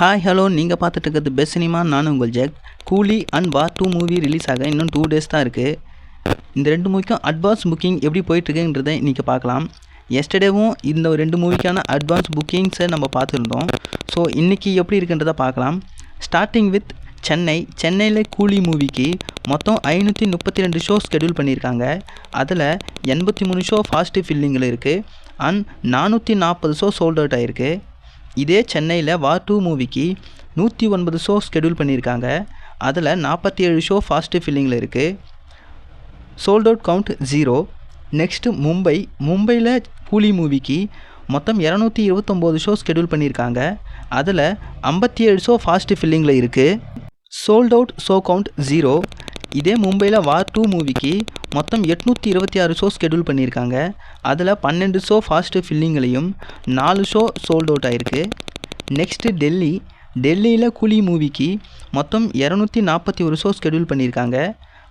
Hi hello நீங்கள் பார்த்துட்டு இருக்கிறது பெஸ்ட் சினிமா நான் உங்கள் ஜெக் கூலி அண்ட் வா டூ மூவி ரிலீஸ் ஆக இன்னும் டூ டேஸ் தான் இருக்குது இந்த ரெண்டு மூவிக்கும் அட்வான்ஸ் புக்கிங் எப்படி போயிட்டுருக்குன்றதை இன்றைக்கி பார்க்கலாம். எஸ்டர்டேவும் இந்த ரெண்டு மூவிக்கான அட்வான்ஸ் புக்கிங்ஸை நம்ம பார்த்துருந்தோம். ஸோ இன்றைக்கி எப்படி இருக்குன்றதை பார்க்கலாம். ஸ்டார்டிங் வித் சென்னை சென்னையில் கூலி மூவிக்கு மொத்தம் ஐநூற்றி முப்பத்தி ரெண்டு ஷோ ஸ்கெடியூல் பண்ணியிருக்காங்க. அதில் எண்பத்தி மூணு ஷோ ஃபாஸ்ட்டு ஃபில்லிங்கில் இருக்குது அண்ட் நானூற்றி நாற்பது ஷோ சோல்ட் அவுட் ஆகிருக்கு இதே சென்னையில் வார் டூ மூவிக்கு நூற்றி ஒன்பது ஷோ ஸ்கெடியூல் பண்ணியிருக்காங்க. அதில் நாற்பத்தி ஏழு ஷோ ஃபாஸ்ட்டு ஃபில்லிங்கில் இருக்குது sold out count zero next Mumbai. மும்பையில் கூலி மூவிக்கு மொத்தம் இரநூத்தி இருபத்தொம்போது ஷோ ஸ்கெடியூல் பண்ணியிருக்காங்க. அதில் ஐம்பத்தி ஏழு ஷோ ஃபாஸ்ட்டு ஃபில்லிங்கில் இருக்குது sold out show count zero இதே மும்பையில் வார் டூ மூவிக்கு மொத்தம் எட்நூற்றி இருபத்தி ஆறு ஷோ ஸ்கெடியூல் பண்ணியிருக்காங்க. அதில் பன்னெண்டு ஷோ ஃபாஸ்ட்டு ஃபில்லிங்களையும் நாலு ஷோ சோல்ட் அவுட் ஆகிருக்கு நெக்ஸ்ட்டு டெல்லி. டெல்லியில் கூலி மூவிக்கு மொத்தம் இரநூத்தி நாற்பத்தி ஒரு ஷோ ஸ்கெடியூல் பண்ணியிருக்காங்க.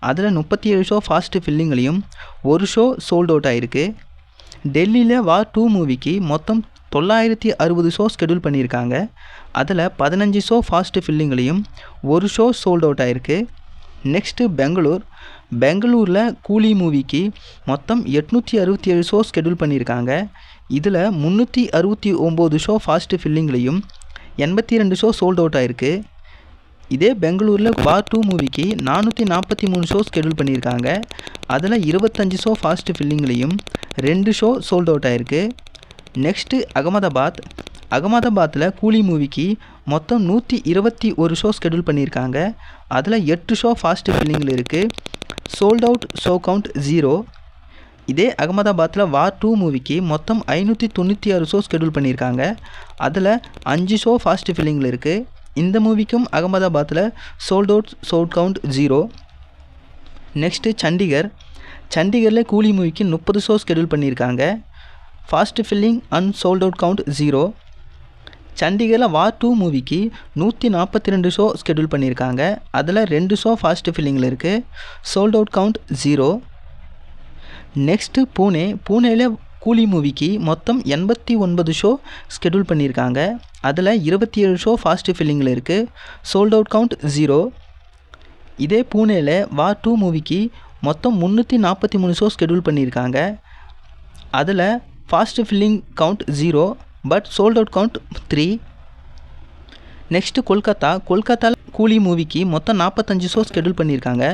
அதில் முப்பத்தி ஏழு ஷோ ஃபாஸ்ட்டு ஃபில்லிங்களையும் ஒரு ஷோ சோல்ட் அவுட் ஆகிருக்கு டெல்லியில் வார் டூ மூவிக்கு மொத்தம் தொள்ளாயிரத்தி அறுபது ஷோ ஸ்கெடியூல் பண்ணியிருக்காங்க. அதில் பதினஞ்சு ஷோ ஃபாஸ்ட்டு ஃபில்லிங்களையும் ஒரு ஷோ சோல்ட் அவுட் ஆகிருக்கு நெக்ஸ்ட்டு பெங்களூர் பெங்களூரில் கூலி மூவிக்கு மொத்தம் எட்நூற்றி அறுபத்தி ஏழு ஷோ ஸ்கெடியூல் பண்ணியிருக்காங்க. இதில் முந்நூற்றி அறுபத்தி ஒம்பது ஷோ ஃபாஸ்ட்டு ஃபில்லிங்லேயும் எண்பத்தி ரெண்டு ஷோ சோல்ட் அவுட் ஆகிருக்கு இதே பெங்களூரில் பார் டூ மூவிக்கு நானூற்றி நாற்பத்தி மூணு ஷோ ஸ்கெடியூல் பண்ணியிருக்காங்க. அதில் இருபத்தஞ்சு ஷோ ஃபாஸ்ட்டு ஃபில்லிங்லேயும் ரெண்டு ஷோ சோல்ட் அவுட் ஆயிருக்கு. நெக்ஸ்ட்டு அகமதாபாத் அகமதாபாத்தில் கூலி மூவிக்கு மொத்தம் நூற்றி இருபத்தி ஒரு ஷோ ஸ்கெடியூல் பண்ணியிருக்காங்க. அதில் எட்டு ஷோ ஃபாஸ்ட்டு ஃபில்லிங்கில் இருக்குது sold out show count zero இதே அகமதாபாத்தில் வார் டூ மூவிக்கு மொத்தம் ஐநூற்றி தொண்ணூற்றி ஆறு ஷோ ஸ்கெடியூல் பண்ணியிருக்காங்க. அதில் அஞ்சு ஷோ ஃபாஸ்ட்டு ஃபில்லிங்கில் இருக்குது இந்த மூவிக்கும் அகமதாபாத்தில் sold out sold count zero next Chandigarh. சண்டிகரில் கூலி மூவிக்கு முப்பது ஷோ ஸ்கெடியூல் பண்ணியிருக்காங்க. Fast filling and sold out count zero சண்டிகரில் வார் டூ மூவிக்கு நூற்றி நாற்பத்தி ரெண்டு ஷோ ஸ்கெடியூல் பண்ணியிருக்காங்க. அதில் ரெண்டு ஷோ ஃபாஸ்ட்டு ஃபில்லிங்கில் இருக்குது sold out count zero next Pune பூனேயில் Coolie மூவிக்கு மொத்தம் எண்பத்தி ஒன்பது ஷோ ஸ்கெடியூல் பண்ணியிருக்காங்க. அதில் இருபத்தி ஏழு ஷோ ஃபாஸ்ட்டு ஃபில்லிங்கில் இருக்குது சோல்ட் அவுட் கவுண்ட் ஜீரோ இதே பூனேயில் வார் டூ மூவிக்கு மொத்தம் முந்நூற்றி நாற்பத்தி மூணு ஷோ ஸ்கெடியூல் பண்ணியிருக்காங்க. அதில் fast filling count zero but sold out count three next Kolkata கொல்கத்தாவில் கூலி மூவிக்கு மொத்தம் நாற்பத்தஞ்சு ஷோ ஸ்கெடியூல் பண்ணியிருக்காங்க.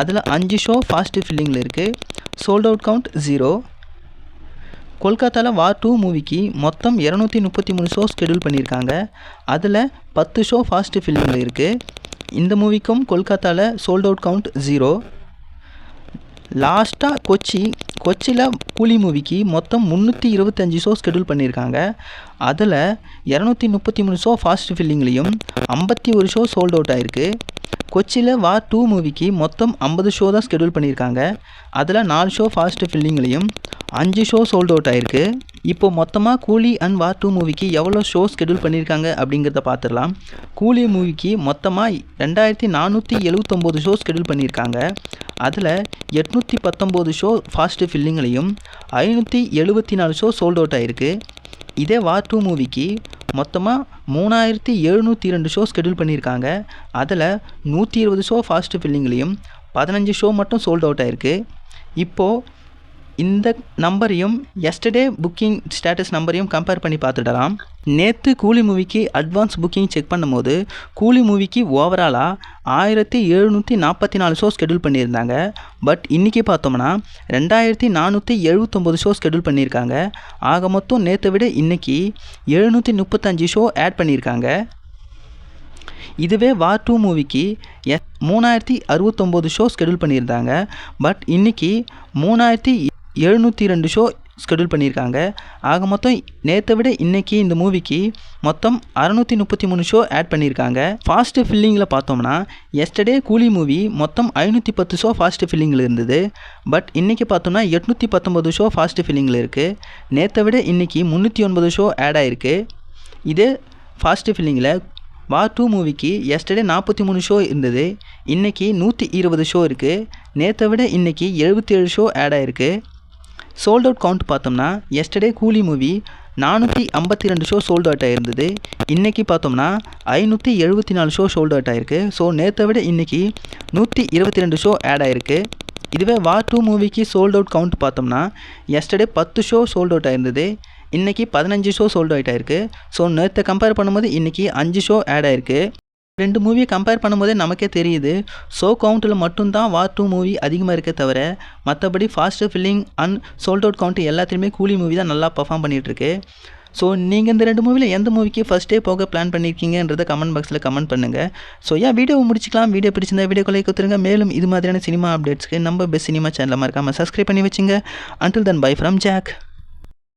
அதில் அஞ்சு ஷோ ஃபாஸ்ட்டு ஃபில்லிங்கில் இருக்குது சோல்ட் அவுட் கவுண்ட் ஜீரோ கொல்கத்தாவில் வார் டூ மூவிக்கு மொத்தம் இரநூத்தி முப்பத்தி மூணு ஷோ ஸ்கெடியூல் பண்ணியிருக்காங்க. அதில் பத்து ஷோ ஃபாஸ்ட்டு ஃபில்லிங்கில் இருக்குது இந்த மூவிக்கும் கொல்கத்தாவில் சோல்ட் அவுட் கவுண்ட் ஜீரோ லாஸ்ட்டாக கொச்சி கொச்சியில் கூலி மூவிக்கு மொத்தம் முந்நூற்றி இருபத்தஞ்சி ஷோ ஸ்கெடியூல் பண்ணியிருக்காங்க. அதில் இரநூத்தி முப்பத்தி மூணு ஷோ ஃபாஸ்ட் ஃபில்லிங்லேயும் ஐம்பத்தி ஒரு ஷோ சோல்ட் அவுட் ஆகிருக்கு கொச்சியில் வார் டூ மூவிக்கு மொத்தம் ஐம்பது ஷோ தான் ஸ்கெடியூல் பண்ணியிருக்காங்க. அதில் நாலு ஷோ ஃபாஸ்ட் ஃபில்லிங்லேயும் அஞ்சு ஷோ சோல்ட் அவுட் ஆகிருக்கு இப்போ மொத்தமாக கூலி அண்ட் வார் டூ மூவிக்கு எவ்வளோ ஷோ ஸ்கெடியூல் பண்ணியிருக்காங்க அப்படிங்கிறத பார்த்துடலாம் கூலி மூவிக்கு மொத்தமாக ரெண்டாயிரத்தி நானூற்றி எழுபத்தொம்போது ஷோ ஸ்கெடியூல் பண்ணியிருக்காங்க. அதில் எட்நூற்றி பத்தொம்போது ஷோ ஃபாஸ்ட்டு ஃபில்லிங்லேயும் ஐநூற்றி எழுபத்தி நாலு ஷோ சோல்ட் அவுட் ஆகிருக்கு இதே வார் டூ மூவிக்கு மொத்தமாக மூணாயிரத்தி எழுநூற்றி ரெண்டு ஷோ ஸ்கெடியூல் பண்ணியிருக்காங்க. அதில் நூற்றி இருபது ஷோ ஃபாஸ்ட்டு ஃபில்லிங்லேயும் பதினஞ்சு ஷோ மட்டும் சோல்ட் அவுட் ஆகிருக்கு இப்போது இந்த நம்பரையும் எஸ்டர்டே புக்கிங் ஸ்டேட்டஸ் நம்பரையும் கம்பேர் பண்ணி பார்த்துடலாம். நேற்று கூலி மூவிக்கு அட்வான்ஸ் புக்கிங் செக் பண்ணும்போது கூலி மூவிக்கு ஓவராலாக ஆயிரத்தி எழுநூற்றி நாற்பத்தி நாலு ஷோ ஸ்கெடியூல் பண்ணியிருந்தாங்க. பட் இன்றைக்கி பார்த்தோம்னா ரெண்டாயிரத்தி நானூற்றி எழுபத்தொம்போது ஷோ ஸ்கெடியூல் பண்ணியிருக்காங்க. ஆக மொத்தம் நேற்றை விட இன்றைக்கி எழுநூற்றி முப்பத்தஞ்சு ஷோ ஆட் பண்ணியிருக்காங்க. இதுவே வார் டூ மூவிக்கு எ மூணாயிரத்தி அறுபத்தொம்போது ஷோ ஸ்கெடியூல் பண்ணியிருந்தாங்க. பட் இன்றைக்கி மூணாயிரத்தி எழுநூற்றி ரெண்டு ஷோ ஸ்கெடியூல் பண்ணியிருக்காங்க. ஆக மொத்தம் நேற்றை விட இன்றைக்கி இந்த மூவிக்கு மொத்தம் அறநூற்றி முப்பத்தி மூணு ஷோ ஆட் பண்ணியிருக்காங்க. ஃபாஸ்ட்டு ஃபில்லிங்கில் பார்த்தோம்னா எஸ்டர்டே கூலி மூவி மொத்தம் ஐநூற்றி பத்து ஷோ ஃபாஸ்ட்டு ஃபில்லிங்கில் இருந்தது. பட் இன்றைக்கி பார்த்தோம்னா எட்நூற்றி பத்தொம்பது ஷோ ஃபாஸ்ட்டு ஃபில்லிங்கில் இருக்குது நேற்றை விட இன்றைக்கி முந்நூற்றி ஒன்பது ஷோ ஆட் ஆகிருக்கு இதே ஃபாஸ்ட்டு ஃபில்லிங்கில் வார் டூ மூவிக்கு எஸ்டர்டே நாற்பத்தி மூணு ஷோ இருந்தது. இன்றைக்கி நூற்றி இருபது ஷோ இருக்குது நேற்றை விட இன்றைக்கி எழுபத்தி ஏழு ஷோ ஆட் ஆகிருக்கு சோல்ட் அவுட் கவுண்ட் பார்த்தோம்னா எஸ்டர்டே கூலி மூவி நானூற்றி ஐம்பத்தி ரெண்டு ஷோ சோல்ட் அவுட் ஆகிருந்தது இன்றைக்கி பார்த்தோம்னா ஐநூற்றி எழுபத்தி நாலு ஷோ சோல்ட் அவுட் ஆகிருக்கு ஸோ நேற்றை விட இன்றைக்கி நூற்றி இருபத்தி ரெண்டு ஷோ ஆட் ஆகிருக்கு இதுவே வா டூ மூவிக்கு சோல்ட் அவுட் கவுண்ட் பார்த்தோம்னா எஸ்டர்டே பத்து ஷோ சோல்ட் அவுட் ஆயிருந்தது. இன்றைக்கி பதினஞ்சு ஷோ சோல்ட் அவுட் ஆயிருக்கு. ஸோ நேற்றை கம்பேர் பண்ணும்போது இன்றைக்கி அஞ்சு ஷோ ஆட் ஆயிருக்கு. ரெண்டு மூவியை கம்பேர் பண்ணும்போதே நமக்கே தெரியுது. ஷோ கவுண்ட்டில் மட்டும்தான் வார் டூ மூவி அதிகமாக இருக்கே தவிர மற்றபடி fast filling and sold out count எல்லாத்துலேயுமே கூலி மூவி தான் நல்லா பர்ஃபார்ம் பண்ணிகிட்ருக்கு ஸோ நீங்கள் இந்த ரெண்டு மூவியில் எந்த மூவிக்கு ஃபஸ்ட்டே போக பிளான் பண்ணியிருக்கீங்கன்றதை கமெண்ட் பாக்ஸில் கமெண்ட் பண்ணுங்கள் ஸோ ஏன் வீடியோ முடிச்சிக்கலாம். வீடியோ பிடிச்சிருந்தா வீடியோ கொலை கொடுத்துருங்க. மேலும் இது மாதிரியான சினிமா அப்டேட்ஸ்க்கு நம்ம பெஸ்ட் சினிமா சேனலாக இருக்காமல் சப்ஸ்கிரைப் பண்ணி வச்சுங்க. Until then bye from Jack